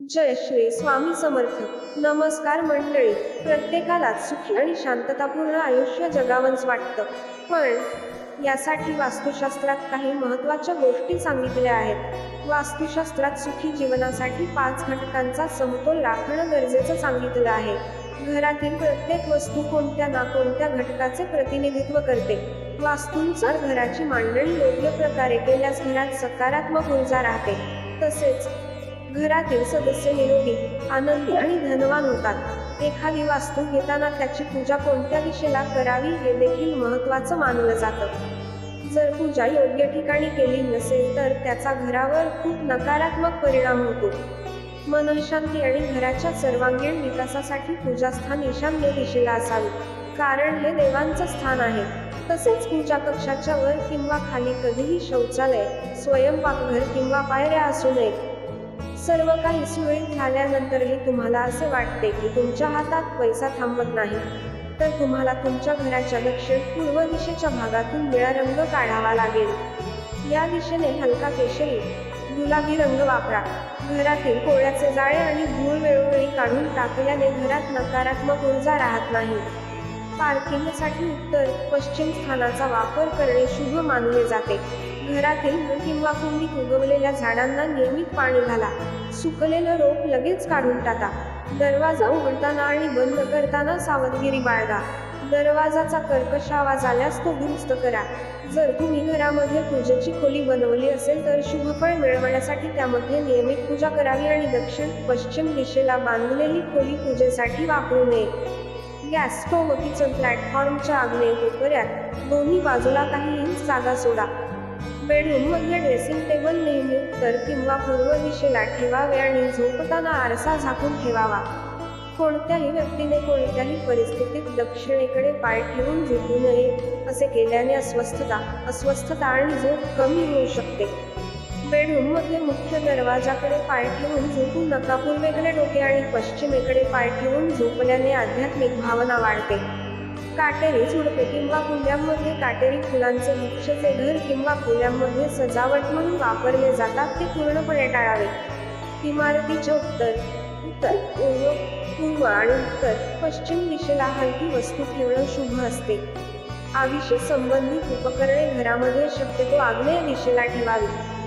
जय श्री स्वामी समर्थ. नमस्कार मंडळी. प्रत्येकालाच सुखी आणि शांततापूर्ण आयुष्य जगावंच वाटतं. पण यासाठी वास्तुशास्त्रात काही महत्त्वाच्या गोष्टी सांगितल्या आहेत. वास्तुशास्त्रात सुखी जीवनासाठी पाच घटकांचा समतोल राखणं गरजेचं सांगितलं आहे. घरातील प्रत्येक वस्तू कोणत्या ना कोणत्या घटकाचे प्रतिनिधित्व करते. वास्तूनुसार घराची मांडणी योग्य प्रकारे केल्यास घरात सकारात्मक ऊर्जा राहते. तसेच घरातील सदस्य निरोगी आनंदी आणि धनवान होतात. एखादी वास्तू घेताना त्याची पूजा कोणत्या दिशेला करावी हे देखील महत्त्वाचं मानलं जातं. जर पूजा योग्य ठिकाणी केली नसेल तर त्याचा घरावर खूप नकारात्मक परिणाम होतो. मनशांती आणि घराच्या सर्वांगीण विकासासाठी पूजास्थान ईशान्य दिशेला असावे कारण हे देवांचं स्थान आहे. तसेच पूजा कक्षाच्या वर किंवा खाली कधीही शौचालय स्वयंपाकघर किंवा पायऱ्या असू नयेत. सर्व काही सुरळीत झाल्यानंतरही तुम्हाला असे वाटते की तुमच्या हातात पैसा थांबत नाही तर तुम्हाला तुमच्या घराच्या दक्षिण पूर्व दिशेच्या भागातून निळा रंग काढावा लागेल. या दिशेने हलका केशरी गुलाबी रंग वापरा. घरातील कोळ्याचे जाळे आणि धूळ वेळोवेळी काढून टाकल्याने घरात नकारात्मक ऊर्जा राहत नाही. पार्किंगसाठी उत्तर पश्चिम स्थानाचा वापर करणे शुभ मानले जाते. घरातील किंवा कुंडीत उगवलेल्या झाडांना नियमित पाणी घाला. सुकलेलं रोप लगेच काढून टाका. दरवाजा उघडताना आणि बंद करताना सावधगिरी बाळगा. दरवाजाचा कर्कश आवाज आल्यास तो दुरुस्त करा. जर तुम्ही घरामध्ये पूजेची खोली बनवली असेल तर शुभफळ मिळवण्यासाठी त्यामध्ये नियमित पूजा करावी आणि दक्षिण पश्चिम दिशेला बांधलेली खोली पूजेसाठी वापरू नये. गॅस स्टोव किचन प्लॅटफॉर्मच्या आग्नेय कोपऱ्यात दोन्ही बाजूला काही इंच जागा सोडा. बेडरूममध्ये ड्रेसिंग टेबल नेहमी उत्तर किंवा पूर्व दिशेला ठेवावे आणि झोपताना आरसा झाकून ठेवावा. कोणत्याही व्यक्तीने कोणत्याही परिस्थितीत दक्षिणेकडे पाय ठेवून झोपू नये असे केल्याने अस्वस्थता अस्वस्थता आणि झोप कमी होऊ शकते. बेडरूम मुख्य दरवाजाकडे पाय ठेवून झोपू नका पूर्वेकडे डोके आणि पश्चिमेकडे पाय ठेवून झोपल्याने आध्यात्मिक भावना वाढते. काटेरी झुडपे किंवा फुल्यांमध्ये काटेरी फुलांचे वृक्षचे घर किंवा फुल्यांमध्ये सजावट म्हणून वापरले जातात ते पूर्णपणे टाळावे. इमारतीच्या उत्तर उत्तर पूर्व पूर्व आणि उत्तर पश्चिम दिशेला हलकी वस्तू ठेवणं शुभ असते. आगीशी संबंधित उपकरणे घरामध्ये शक्यतो आग्नेय दिशेला ठेवावी